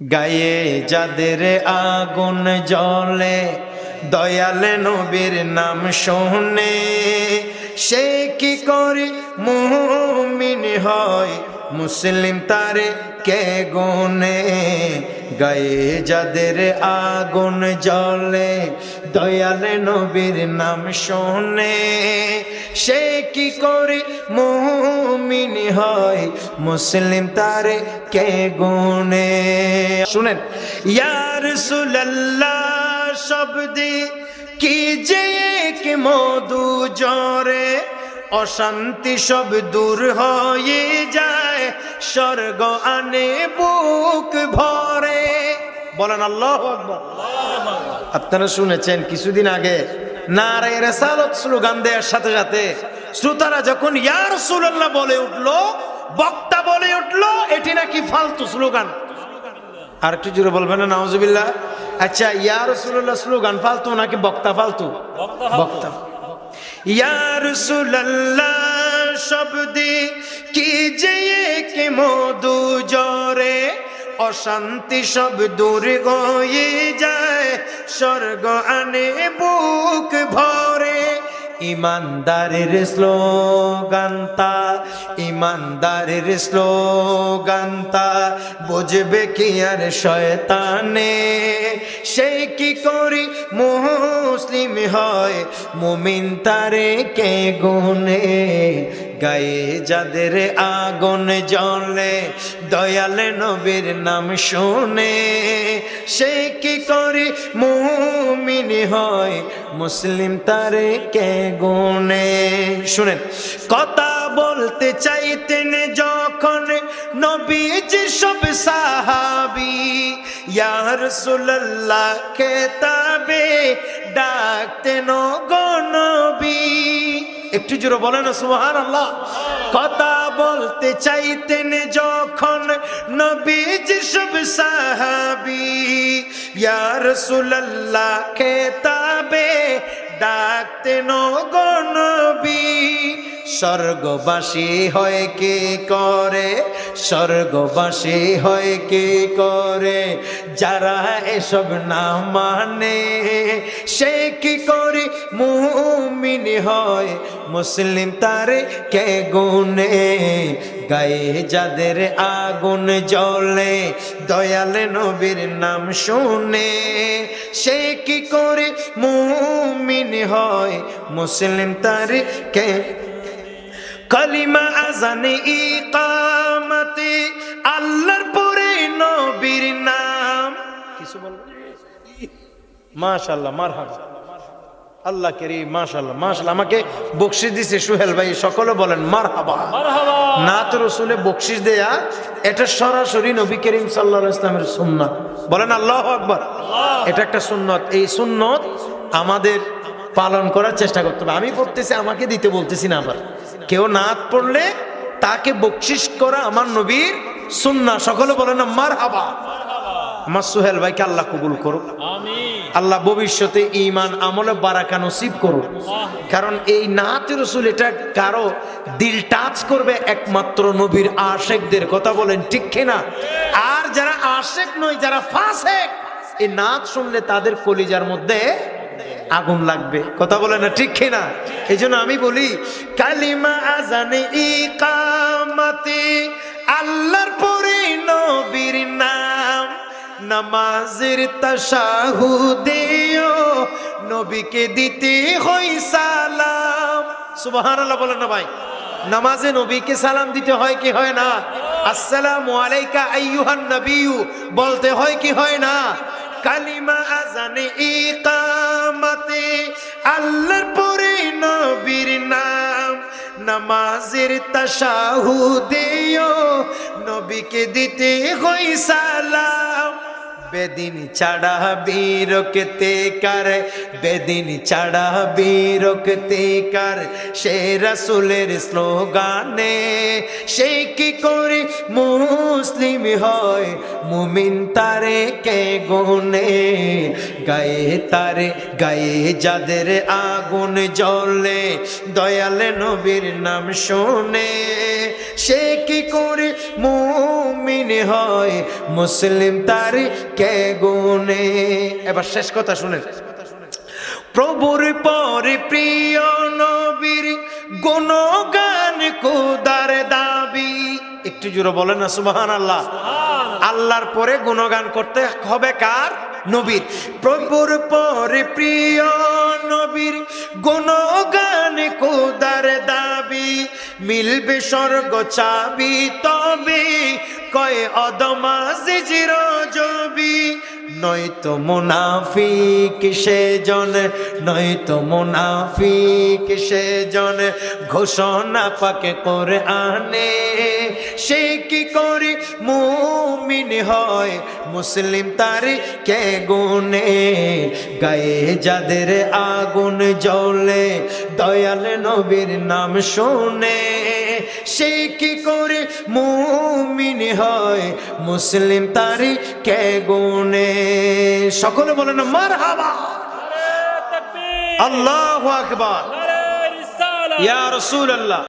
গায়ে যাদের আগুন জ্বলে, দয়ালে নবীর নাম শোনে, সে কি করে মুমিন হয়? মুসলিম তারে কে গুনে? গায়ে যাদের আগুন জ্বলে, দয়ালে নবীর নাম শোনে সে কি করে মুমিন হয়? মুসলিম তারে কে গুনে? শুনেন ইয়ার সুল্লাহ শব্দে কি যে কি মধু জরে অশান্তি সব দূর হয়ে যায়, স্বর্গ আনে বুক ভরে। বলেন আল্লাহ আপনারা শুনেছেন কিছুদিন আগে নারায় রেসালত স্লোগান দেওয়ার সাথে সাথে শ্রোতারা যখন ইয়ার সুল্লাহ বলে উঠল বক্তা বলে উঠল এটি নাকি ফালতু স্লোগান। আর একটু জোরে বলবেন না আচ্ছা ইয়ার রসুল্লাহ স্লোগান ফালতু নাকি বক্তা ফালতু? বক্তা ইয়ার রসুল্লাহ শব্দে কি যে কে মধু জরে অশান্তি সব দূর গয়ে যায়। স্বর্গ আনে, বুক ভরে। ইমানদারের স্লোগানতা ইমানদারের স্লোগানতা বুঝবে কি আর শয়তানে? সে কি করি মুসলিম হয়? মুমিন তারে কে গুনে? গায়ে যাদের আগুন জলে দয়ালে নবীর নাম শুনে, সে কি করে মুমিন হয়? মুসলিম তারে কে গুনে? শুনেন, কথা বলতে চাইতেন যখন নবীজি সব সাহাবি ইয়ার সুল্লাহ খেতাবে ডাকতেন গনবী একটু জোরে বলেন সুহান আল্লাহ কথা বলতে চাইতেন যখন নবীজ সব সাহাবি ইয়ার সুল্লাহ খেতাবে ডাকতেন গনবী স্বর্গবাসী হয় কে করে? স্বর্গবাসী হয় কে করে? যারা এসব না মানে সে কি করে মুমিন হয়? মুসলিম তারে কে গুনে? গায়ে যাদের আগুন জ্বলে, দয়ালে নবীর নাম শুনে, সে কি করে মুমিন হয়? মুসলিম তারে কে কালিমা আজানে ইকামতে আল্লাহর পরে নবীর নাম। কিছু বলব মাশাল্লাহ মারহাবা। আল্লাহ কেরি মাশাল্লাহ মাশাল্লাহ আমাকে বকশিস দিছে সুহেল ভাই সকলে বলেন মার হাবা না তো রসুলে বকশিস দেয়া এটা সরাসরি নবী করিম সাল্লাহ ইসলামের সুন্নত। বলেন আল্লাহ আকবর। এটা একটা সুন্নত। এই সুন্নত আমাদের পালন করার চেষ্টা করতে হবে। আমি পড়তেছি আমাকে দিতে বলতেছি না আবার। কেউ নাত পড়লে তাকে বকশিস করা আমার নবীর সুন্না সকলে বলেন মার হাবা আমার সোহেল ভাইকে আল্লাহ কবুল করুক। আল্লাহ ভবিষ্যতে ইমান আমলে বারাকা নসিব করুক। কারণ এই নাত রসুল এটা কারও দিল টাচ করবে একমাত্র নবীর আশেকদের কথা বলেন ঠিক কিনা? আর যারা আশেক নয় যারা ফাসেক এই নাচ শুনলে তাদের কলিজার মধ্যে আগুন লাগবে। কথা বলে না, ঠিক কিনা? এই জন্য আমি বলি, কালিমা আজানে ইকামাতে, আল্লাহর পরে নবীর নাম, নামাজের তাশাহুদেও নবীকে দিতে হই সালাম। সুবহানাল্লাহ বলেন না ভাই। নামাজে নবীকে সালাম দিতে হয় কি হয় না? আসসালামু আলাইকা আইয়ুহান নবিয়্যু, বলতে হয় কি হয় না? কালিমা আজানে ইকামাতে আল্লাহর পরে নবীর নাম। নামাজের তাশাহুদেও নবীকে দিতে হই সালাম। বেদিন ছাড়া বীরকতে কার, বেদিন ছাড়া বীরকতে কার। সে রাসুলের স্লোগানে, সে কি করে মুসলিম হয়? মুমিন তারে কে গুনে? গায়ে তারে গায়ে যাদের আগুন জ্বলে, দয়ালে নবীর নাম শোনে। সে কি করে মুমিন হয়? মুসলিম তারি কে গুনে এবার শেষ কথা শুনেন প্রভুর পরে প্রিয় নবীর গুণগান কুদার দাবি। একটু জোরে বলেন না সুবাহান আল্লাহ আল্লাহর পরে গুণগান করতে হবে কার? নবীর। প্রভুর পরে প্রিয় নবীর গুণগান কুদার দাবি। মিলবে স্বর্গ চাবি তবে কয় অদমা জিরো জবি। নয়তো মুনাফিক সেজন, নয়তো মুনাফিক সেজন। ঘোষণা পাকে করে আনে সে কি করে মুমিন হয়? মুসলিম তারি কে গুনে গায়ে যাদের আগুন জ্বলে, দয়াল নবীর নাম শুনে। সে কি করে মুমিন হয়? মুসলিম তারি কে গুনে সকলে বলেন মার হাবা আল্লাহ আকবর। ইয়া রসুল আল্লাহ